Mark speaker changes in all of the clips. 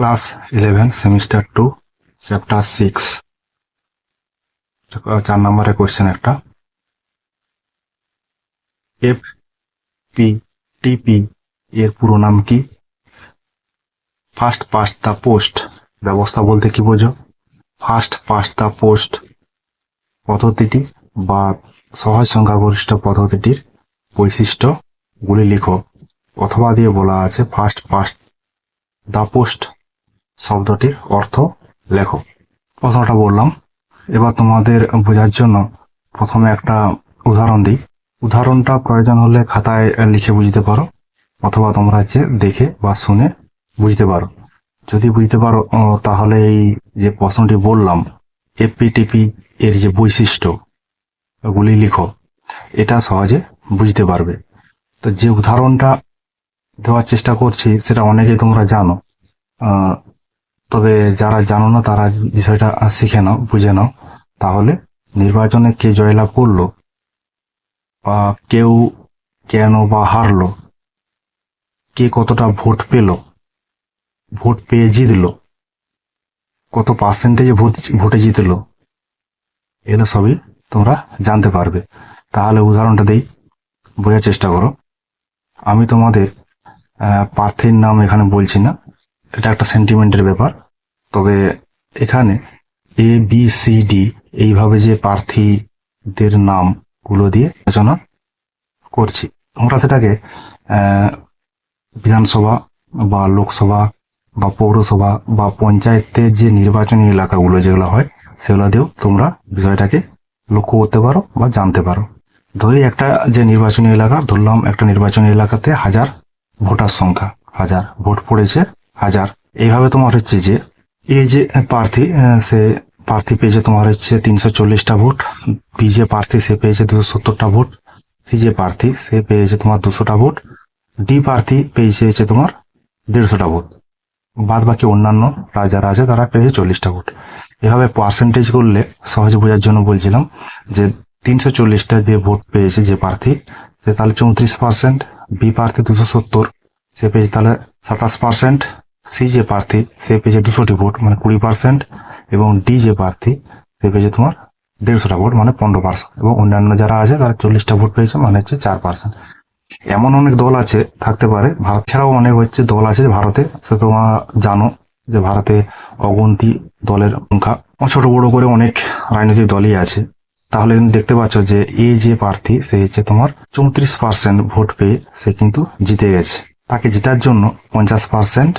Speaker 1: Class eleven semester two chapter six চার নম্বরের question একটা। এফ পি টিপি এর পুরো নাম কি? ফার্স্ট পাস্ট দ্য পোস্ট ব্যবস্থা বলতে কি বোঝো? ফার্স্ট পাস্ট দ্য পোস্ট পদ্ধতিটি বা সহজ সংখ্যাগরিষ্ঠ পদ্ধতিটির বৈশিষ্ট্যগুলি লিখো। অথবা দিয়ে বলা আছে ফার্স্ট পাস্ট দ্য পোস্ট শব্দটির অর্থ লেখো। প্রথমটা বললাম। এবার তোমাদের বোঝার জন্য প্রথমে একটা উদাহরণ দিই। উদাহরণটা প্রয়োজন হলে খাতায় লিখে বুঝতে পারো, অথবা তোমরা হচ্ছে দেখে বা শুনে বুঝতে পারো। যদি বুঝতে পারো তাহলে এই যে প্রশ্নটি বললাম, এপিটিপি এর যে বৈশিষ্ট্য গুলি লিখো। এটা সহজে বুঝতে পারবে। তো যে উদাহরণটা দেওয়ার চেষ্টা করছি, সেটা অনেকেই তোমরা জানো। তবে যারা জানো না, তারা বিষয়টা শিখে নাও, বুঝে নাও। তাহলে নির্বাচনে কে জয়লাভ করল বা কেউ কেন বা হারলো, কে কতটা ভোট পেল, ভোট পেয়ে জিতলো, কত পার্সেন্টেজে ভোট, ভোটে জিতলো, এগুলো সবই তোমরা জানতে পারবে। তাহলে উদাহরণটা দেই, বোঝার চেষ্টা করো। আমি তোমাদের প্রার্থীর নাম এখানে বলছি না। এটা একটা সেন্টিমেন্টের ব্যাপার। তবে এখানে এ বি সি ডি এইভাবে যে প্রার্থীদের নামগুলো দিয়ে আলোচনা করছি। আমরা সেটাকে বিধানসভা বা লোকসভা বা পৌরসভা বা পঞ্চায়েতের যে নির্বাচনী এলাকাগুলো যেগুলো হয়, সেগুলো দিয়েও তোমরা বিষয়টাকে লক্ষ্য করতে পারো বা জানতে পারো। ধরি একটা যে নির্বাচনী এলাকা, ধরলাম একটা নির্বাচনী এলাকাতে হাজার ভোটার সংখ্যা, হাজার ভোট পড়েছে। হাজার। এইভাবে তোমার হচ্ছে যে, এই যে প্রার্থী সে প্রার্থী পেয়েছে তোমার হচ্ছে তিনশো চল্লিশটা ভোট, বি যে প্রার্থী সে পেয়েছে দুশো সত্তরটা ভোট, সি যে প্রার্থী সে পেয়েছে তোমার দুশোটা ভোট, ডি প্রার্থী পেয়েছে হচ্ছে তোমার দেড়শোটা ভোট। বাদ বাকি অন্যান্য যারা আছে তারা পেয়েছে চল্লিশটা ভোট। এভাবে পার্সেন্টেজ করলে সহজে বোঝার জন্য বলছিলাম যে তিনশো চল্লিশটা যে ভোট পেয়েছে যে প্রার্থী, সে তাহলে চৌত্রিশ পার্সেন্ট বি প্রার্থী দুশো সত্তর, সে পেয়েছে তাহলে সাতাশ পার্সেন্ট সি যে প্রার্থী, সে পেয়েছে দুশোটি ভোট মানে কুড়ি পার্সেন্ট এবং ডি যে প্রার্থী, সে পেয়েছে তোমার দেড়শোটা ভোট মানে পনেরো পার্সেন্ট এবং অন্যান্য যারা আছে, তারা চল্লিশটা ভোট পেয়েছে মানে হচ্ছে চার পার্সেন্ট এমন অনেক দল আছে, থাকতে পারে, ভারত ছাড়াও অনেক হচ্ছে দল আছে ভারতে, সে তোমার জানো যে ভারতে অগন্তি দলের সংখ্যা। ছোট বড় করে অনেক রাজনৈতিক দলই আছে। তাহলে দেখতে পাচ্ছ যে এই যে প্রার্থী, সে হচ্ছে তোমার চৌত্রিশ পার্সেন্ট ভোট পেয়ে, সে কিন্তু জিতে গেছে। তাকে জেতার জন্য পঞ্চাশ পার্সেন্ট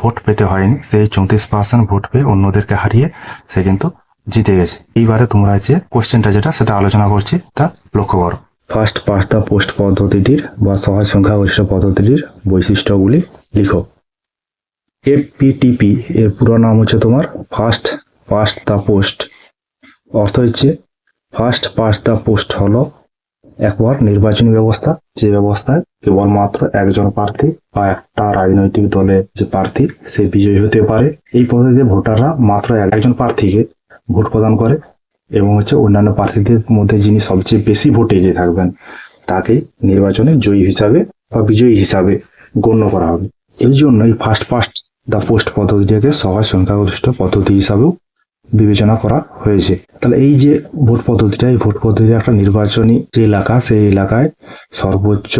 Speaker 1: ভোট পেতে হয়নি। সেই চৌত্রিশ পার্সেন্ট ভোট পেয়ে অন্যদেরকে হারিয়ে সে কিন্তু জিতে গেছে। এইবারে তোমরা যে কোশ্চেনটা যেটা, সেটা আলোচনা করছি, তা লক্ষ্য করো। ফার্স্ট দ্য পোস্ট পদ্ধতিটির বা সহজ সংখ্যা সংখ্যাগরিষ্ঠ পদ্ধতিটির বৈশিষ্ট্যগুলি লিখো। এফপিটিপি এর পুরো নাম হচ্ছে তোমার ফার্স্ট পাস্ট দ্য পোস্ট অর্থ হচ্ছে ফার্স্ট পাস্ট দ্য পোস্ট হলো একবার নির্বাচনী ব্যবস্থা। যে ব্যবস্থায় কেবলমাত্র একজন প্রার্থী বা একটা রাজনৈতিক দলের যে প্রার্থী, সে বিজয়ী হতে পারে। এই পদ্ধতিতে ভোটাররা মাত্র একজন প্রার্থীকে ভোট প্রদান করে এবং হচ্ছে অন্যান্য প্রার্থীদের মধ্যে যিনি সবচেয়ে বেশি ভোটে এগিয়ে থাকবেন, তাকে নির্বাচনে জয়ী হিসাবে বা বিজয়ী হিসাবে গণ্য করা হবে। এই জন্য এই ফার্স্ট পাস্ট দ্য পোস্ট পদ্ধতিটাকে সহজ সংখ্যাগরিষ্ঠ পদ্ধতি হিসাবেও বিবেচনা করা হয়েছে। তাহলে এই যে ভোট পদ্ধতিটা, এই ভোট পদ্ধতি একটা নির্বাচনী যে এলাকা, সেই এলাকায় সর্বোচ্চ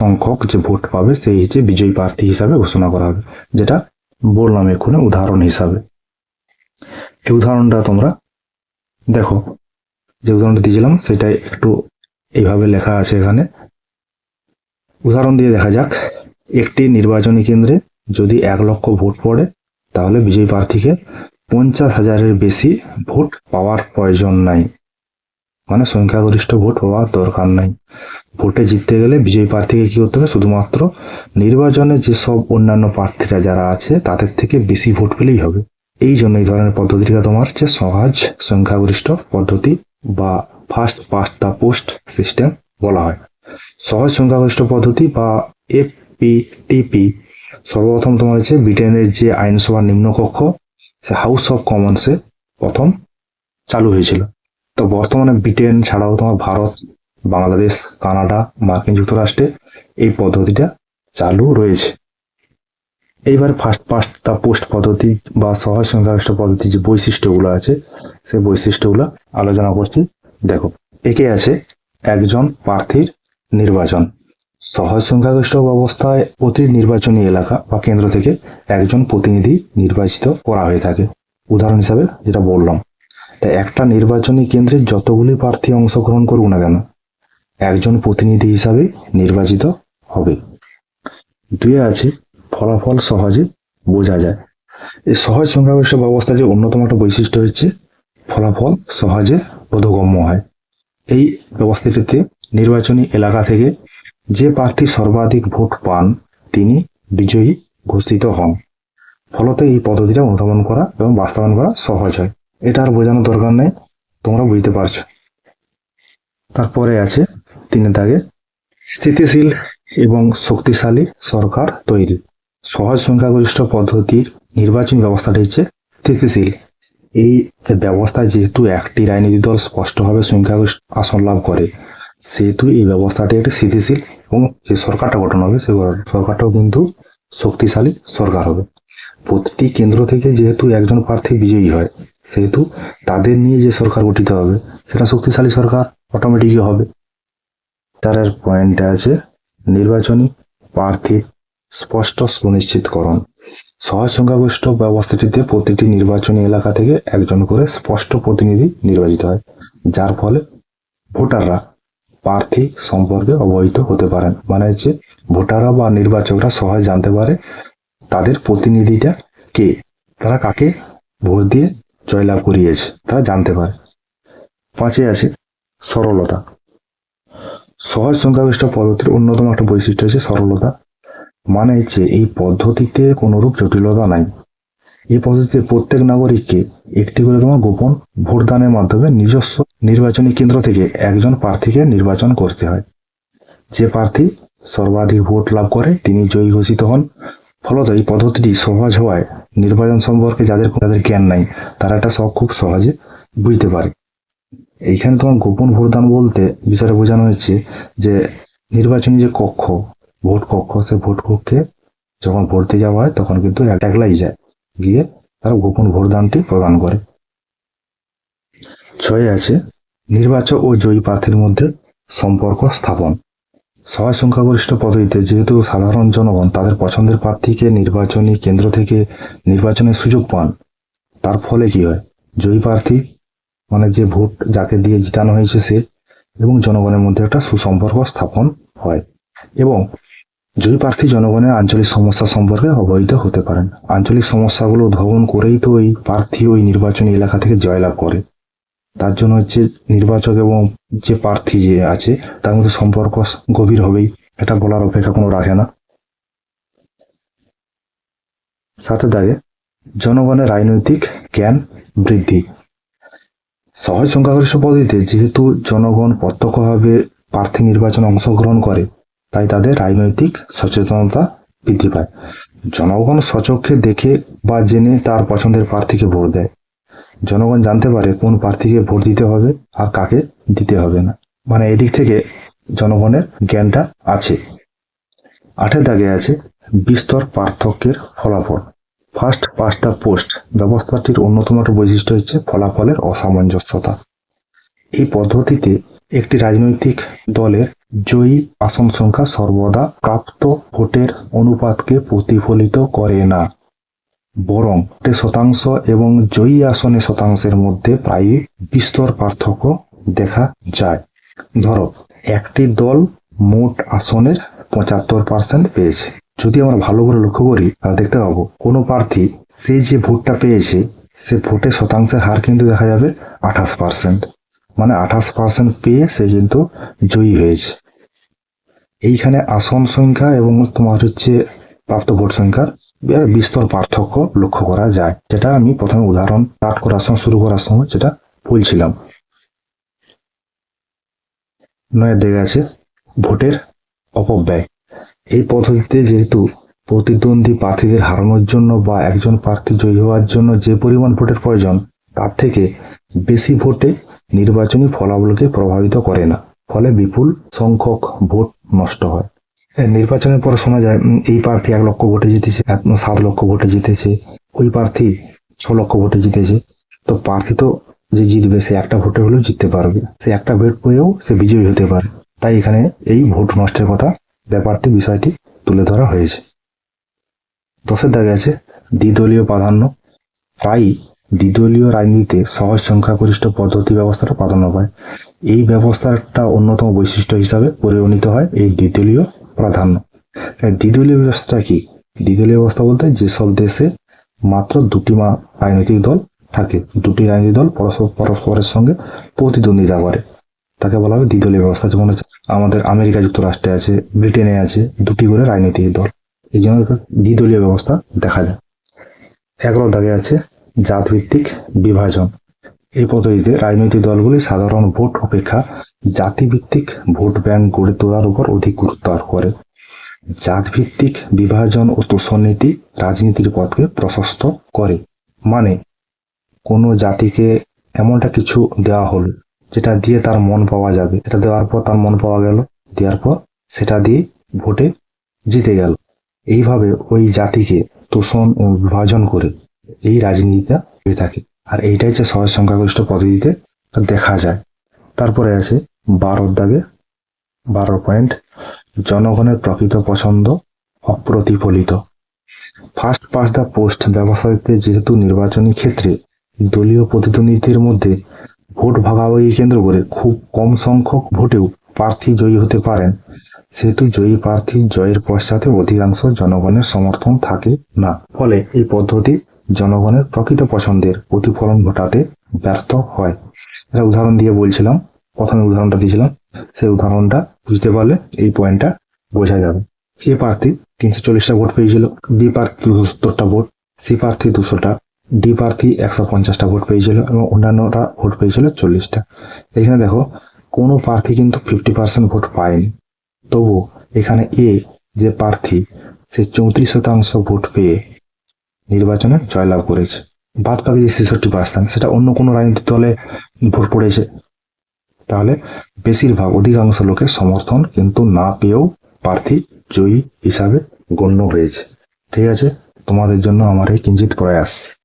Speaker 1: সংখ্যক যে ভোট পাবে সেই হচ্ছে বিজয়ী প্রার্থী হিসাবে ঘোষণা করা হবে, যেটা বললাম এক্ষুনি উদাহরণ হিসাবে। এই উদাহরণটা তোমরা দেখো। যে উদাহরণটা দিয়েছিলাম সেটাই একটু এইভাবে লেখা আছে এখানে। উদাহরণ দিয়ে দেখা যাক। একটি নির্বাচনী কেন্দ্রে যদি এক লক্ষ ভোট পড়ে, তাহলে বিজয়ী প্রার্থীকে পঞ্চাশ হাজারের বেশি ভোট পাওয়ার প্রয়োজন নাই। মানে সংখ্যাগরিষ্ঠ ভোট পাওয়ার দরকার নাই। ভোটে জিততে গেলে বিজয়ী প্রার্থীকে কী করতে হবে? শুধুমাত্র নির্বাচনে যেসব অন্যান্য প্রার্থীরা যারা আছে, তাদের থেকে বেশি ভোট পেলেই হবে। এই জন্য এই ধরনের পদ্ধতিটা তোমার হচ্ছে সহজ, সংখ্যাগরিষ্ঠ পদ্ধতি বা first past the post system বলা হয়। সহজ, সংখ্যাগরিষ্ঠ পদ্ধতি বা এফপিটিপি সর্বপ্রথম তোমার হচ্ছে ব্রিটেনের যে আইনসভার নিম্নকক্ষ, সে হাউস অফ কমন্সে প্রথম চালু হয়েছিল। তো বর্তমানে ব্রিটেন ছাড়াও তোমার ভারত, বাংলাদেশ, কানাডা, মার্কিন যুক্তরাষ্ট্রে এই পদ্ধতিটা চালু রয়েছে। এইবার ফার্স্ট পাস্ট তা পোস্ট পদ্ধতি বা সহজ সংখ্যাগরিষ্ঠ পদ্ধতি যে বৈশিষ্ট্যগুলো আছে, সেই বৈশিষ্ট্যগুলো আলোচনা করছি। দেখো, একে আছে একজন প্রার্থীর নির্বাচন। সহজ সংখ্যাগরিষ্ঠ ব্যবস্থায় প্রতি নির্বাচনী এলাকা বা কেন্দ্র থেকে একজন প্রতিনিধি নির্বাচিত করা হয়ে থাকে। উদাহরণ হিসাবে যেটা বললাম তা একটা নির্বাচনী কেন্দ্রে যতগুলি প্রার্থী অংশগ্রহণ করুক না কেন, একজন প্রতিনিধি হিসাবে নির্বাচিত হবে। দুয়ে আছে ফলাফল সহজে বোঝা যায়। এই সহজ সংখ্যাগরিষ্ঠ ব্যবস্থার যে অন্যতম একটা বৈশিষ্ট্য হচ্ছে ফলাফল সহজে বোধগম্য হয়। এই ব্যবস্থাটিতে নির্বাচনী এলাকা থেকে যে প্রার্থী সর্বাধিক ভোট পান, তিনি বিজয়ী ঘোষিত হন। ফলত এই পদ্ধতিটা অনুধাবন করা এবং বাস্তবায়ন করা সহজ হয়। এটা আর বোঝানোর দরকার নেই। তোমরা বুঝতে পারছ। তারপরে আছে তিনের দাগে, স্থিতিশীল এবং শক্তিশালী সরকার তৈরি। সহজ সংখ্যাগরিষ্ঠ পদ্ধতির নির্বাচন ব্যবস্থাটি হচ্ছে স্থিতিশীল। এই ব্যবস্থা যেহেতু একটি রাজনীতি দল স্পষ্টভাবে সংখ্যাগরিষ্ঠ আসন লাভ করে, সেহেতু এই ব্যবস্থাটি একটি স্থিতিশীল এবং যে সরকারটা গঠন হবে সেই সরকারটাও কিন্তু শক্তিশালী সরকার হবে। প্রতিটি কেন্দ্র থেকে যেহেতু একজন প্রার্থী বিজয়ী হয় সেহেতু তাদের নিয়ে যে সরকার গঠিত হবে, সেটা শক্তিশালী সরকার অটোমেটিকই হবে। চারের পয়েন্টে আছে, নির্বাচনী প্রার্থীর স্পষ্ট সুনিশ্চিতকরণ। সহজ সংখ্যাগরিষ্ঠ ব্যবস্থাটিতে প্রতিটি নির্বাচনী এলাকা থেকে একজন করে স্পষ্ট প্রতিনিধি নির্বাচিত হয়, যার ফলে ভোটাররা প্রার্থী সম্পর্কে অবহিত হতে পারেন। মানে হচ্ছে ভোটাররা বা নির্বাচকরা সহজ জানতে পারে তাদের প্রতিনিধিটা কে, তারা কাকে ভোট দিয়ে জয়লাভ করিয়েছে, তারা জানতে পারে। পাঁচে আছে সরলতা। সহজ সংখ্যাগরিষ্ঠ পদ্ধতির অন্যতম একটা বৈশিষ্ট্য হচ্ছে সরলতা। মানে হচ্ছে এই পদ্ধতিতে কোনোরূপ জটিলতা নাই। এই পদ্ধতিতে প্রত্যেক নাগরিককে একটি করে তোমার গোপন ভোটদানের মাধ্যমে নিজস্ব নির্বাচনী কেন্দ্র থেকে একজন প্রার্থীকে নির্বাচন করতে হয়। যে প্রার্থী সর্বাধিক ভোট লাভ করে, তিনি জয়ী ঘোষিত হন। ফলত এই পদ্ধতিটি সহজ হওয়ায় নির্বাচন সম্পর্কে যাদের যাদের জ্ঞান নাই, তারা এটা সব খুব সহজে বুঝতে পারে। এইখানে তোমার গোপন ভোটদান বলতে বিষয়টা বোঝানো হচ্ছে যে নির্বাচনী যে কক্ষ, ভোট কক্ষ সে ভোট কক্ষে যখন ভোট দিতে যাওয়া হয়, তখন কিন্তু একলাই যায়। গিয়ে তারা গোপন ভোটদানটি প্রদান করে। ছয় আছে, নির্বাচক ও জয়ী প্রার্থীর মধ্যে সম্পর্ক স্থাপন। সহজ সংখ্যাগরিষ্ঠ পদ্ধতিতে যেহেতু সাধারণ জনগণ তাদের পছন্দের প্রার্থীকে নির্বাচনী কেন্দ্র থেকে নির্বাচনের সুযোগ পান, তার ফলে কি হয়? জয়ী প্রার্থী মানে যে ভোট যাকে দিয়ে জিতানো হয়েছে সে এবং জনগণের মধ্যে একটা সুসম্পর্ক স্থাপন হয় এবং জয়ী প্রার্থী জনগণের আঞ্চলিক সমস্যা সম্পর্কে অবহিত হতে পারেন। আঞ্চলিক সমস্যাগুলো উদ্ভাবন করেই তো ওই প্রার্থী ওই নির্বাচনী এলাকা থেকে জয়লাভ করে। তার জন্য হচ্ছে নির্বাচক এবং যে প্রার্থী যে আছে, তার মধ্যে সম্পর্ক গভীর হবেই। এটা বলার অপেক্ষা কোনো রাখে না। সাথে দাগে, জনগণের রাজনৈতিক জ্ঞান বৃদ্ধি। সহজ সংখ্যাগরিষ্ঠ পদ্ধতিতে যেহেতু জনগণ প্রত্যক্ষভাবে প্রার্থী নির্বাচনে অংশগ্রহণ করে, তাই তাদের রাজনৈতিক সচেতনতা বৃদ্ধি পায়। জনগণ সচক্ষে দেখে বা জেনে তার পছন্দের প্রার্থীকে ভোট দেয়। জনগণ জানতে পারে কোন প্রার্থীকে ভোট দিতে হবে আর কাকে দিতে হবে না। মানে এদিক থেকে জনগণের জ্ঞানটা আছে। আটের দাগে আছে, বিস্তর পার্থক্যের ফলাফল। ফার্স্ট পাস্ট দ্য পোস্ট ব্যবস্থাটির অন্যতম একটা বৈশিষ্ট্য হচ্ছে ফলাফলের অসামঞ্জস্যতা। এই পদ্ধতিতে একটি রাজনৈতিক দলের জয়ী আসন সংখ্যা সর্বদা প্রাপ্ত ভোটের অনুপাতকে প্রতিফলিত করে না। বরং শতাংশ এবং জয়ী আসনে শতাংশের মধ্যে প্রায় বিস্তর পার্থক্য দেখা যায়। ধরো, একটি দল মোট আসনের পঁচাত্তর পার্সেন্ট পেয়েছে। যদি আমরা ভালো করে লক্ষ্য করি, তাহলে দেখতে পাবো, কোনো প্রার্থী সে যে ভোটটা পেয়েছে, সে ভোটের শতাংশের হার কিন্তু দেখা যাবে আঠাশ পার্সেন্ট মানে আঠাশ পার্সেন্ট পেয়ে সে কিন্তু জয়ী হয়েছে। এইখানে আসন সংখ্যা এবং তোমার হচ্ছে প্রাপ্ত ভোট সংখ্যার বিস্তর পার্থক্য লক্ষ্য করা যায়। যেটা আমি প্রথমে উদাহরণ স্টার্ট করার সময় শুরু করার সময় যেটা বলছিলাম। নয় দিকে আছে ভোটের অপব্যয়। এই পদ্ধতিতে যেহেতু প্রতিদ্বন্দ্বী প্রার্থীদের হারানোর জন্য বা একজন প্রার্থী জয়ী হওয়ার জন্য যে পরিমাণ ভোটের প্রয়োজন তার থেকে বেশি ভোটে নির্বাচনী ফলাফলকে প্রভাবিত করে না। ফলে বিপুল সংখ্যক ভোট নষ্ট হ্যাঁ, নির্বাচনের পর শোনা যায় এই প্রার্থী এক লক্ষ ভোটে জিতেছে সাত লক্ষ ভোটে জিতেছে, ওই প্রার্থী ছ লক্ষ ভোটে জিতেছে। তো প্রার্থী তো যে জিতবে, সে একটা ভোটে হলেও জিততে পারবে। সে একটা ভোট পেয়েও সে বিজয়ী হতে পারে। তাই এখানে এই ভোট নষ্টের কথা, ব্যাপারটি, বিষয়টি তুলে ধরা হয়েছে। দশের দাগে আছে, দ্বিদলীয় প্রাধান্য। প্রায়ই দ্বিদলীয় রাজনীতিতে সহজ সংখ্যাগরিষ্ঠ পদ্ধতি ব্যবস্থাটা প্রাধান্য পায়। এই ব্যবস্থার একটা অন্যতম বৈশিষ্ট্য হিসাবে পরিগণিত হয় এই দ্বিদলীয় প্রাধান্য। দ্বিদলীয় ব্যবস্থা কি? দ্বিদলীয় ব্যবস্থা বলতে যেসব দেশে মাত্র দুটি রাজনৈতিক দল থাকে। দুটি রাজনৈতিক দল পরস্পর পরস্পরের সঙ্গে প্রতিদ্বন্দ্বিতা করে। তাকে বলা হয় দ্বিদলীয় ব্যবস্থা। যেমন হচ্ছে আমাদের আমেরিকা যুক্তরাষ্ট্রে আছে, ব্রিটেনে আছে, দুটি করে রাজনৈতিক দল। এই জন্য দ্বিদলীয় ব্যবস্থা দেখা যায়। এগারো দাগে আছে জাতভিত্তিক বিভাজন। এই পদ্ধতিতে রাজনৈতিক দলগুলি সাধারণ ভোট অপেক্ষা জাতিভিত্তিক ভোট ব্যাংক গড়ে তোলার উপর অধিক গুরুত্ব আরোপ করে। জাতভিত্তিক বিভাজন ও তোষণ নীতি রাজনীতির পথকে প্রশস্ত করে। মানে কোনো জাতিকে এমনটা কিছু দেওয়া হলো যেটা দিয়ে তার মন পাওয়া যাবে। এটা দেওয়ার পর তার মন পাওয়া গেল, দেওয়ার পর সেটা দিয়ে ভোটে জিতে গেল। এইভাবে ওই জাতিকে তোষণ ও বিভাজন করে এই রাজনীতিটা হয়ে থাকে। আর এইটাই যে সহজ সংখ্যাগরিষ্ঠ পদ্ধতিতে দেখা যায়। তারপরে আছে বারোর দাগে, বারো পয়েন্ট। জনগণের প্রকৃত পছন্দ অপ্রতিফলিত। ফার্স্ট পাস দ্য পোস্ট ব্যবস্থাতে যেহেতু নির্বাচনী ক্ষেত্রে দলীয় প্রতিদ্বন্দ্বীদের মধ্যে ভোট ভাগাভাগি কেন্দ্র করে খুব কম সংখ্যক ভোটেও প্রার্থী জয়ী হতে পারেন, সেহেতু জয়ী প্রার্থী জয়ের পশ্চাতে অধিকাংশ জনগণের সমর্থন থাকে না। ফলে এই পদ্ধতি জনগণের প্রকৃত পছন্দের প্রতিফলন ঘটাতে ব্যর্থ হয়। এটা উদাহরণ দিয়ে বলছিলাম প্রথমে উদাহরণটা দিয়েছিলাম। সেই উদাহরণটা বুঝতে পারলে এই পয়েন্টটা বোঝা যাবে। এ প্রার্থী তিনশো চল্লিশটা ভোট পেয়েছিল, বি প্রার্থী দুশো সত্তরটা ভোট সি প্রার্থী দুশোটা, ডি প্রার্থী একশো পঞ্চাশটা ভোট পেয়েছিল এবং অন্যান্যরা ভোট পেয়েছিল চল্লিশটা। এখানে দেখো, কোনো প্রার্থী কিন্তু ফিফটি পার্সেন্ট ভোট পায়নি। তবু এখানে এ যে প্রার্থী, সে চৌত্রিশ শতাংশ ভোট পেয়ে নির্বাচনে জয়লাভ করেছে। বাদ বাকি যে ছেষট্টি পার্সেন্ট সেটা অন্য কোনো রাজনৈতিক দলে ভোট পড়েছে। তাহলে বেশিরভাগ অধিকাংশ লোকের সমর্থন কিন্তু না পেয়েও প্রার্থী জয়ী হিসাবে গণ্য হয়েছে। ঠিক আছে? তোমাদের জন্য আমার এই কিঞ্চিত প্রয়াস।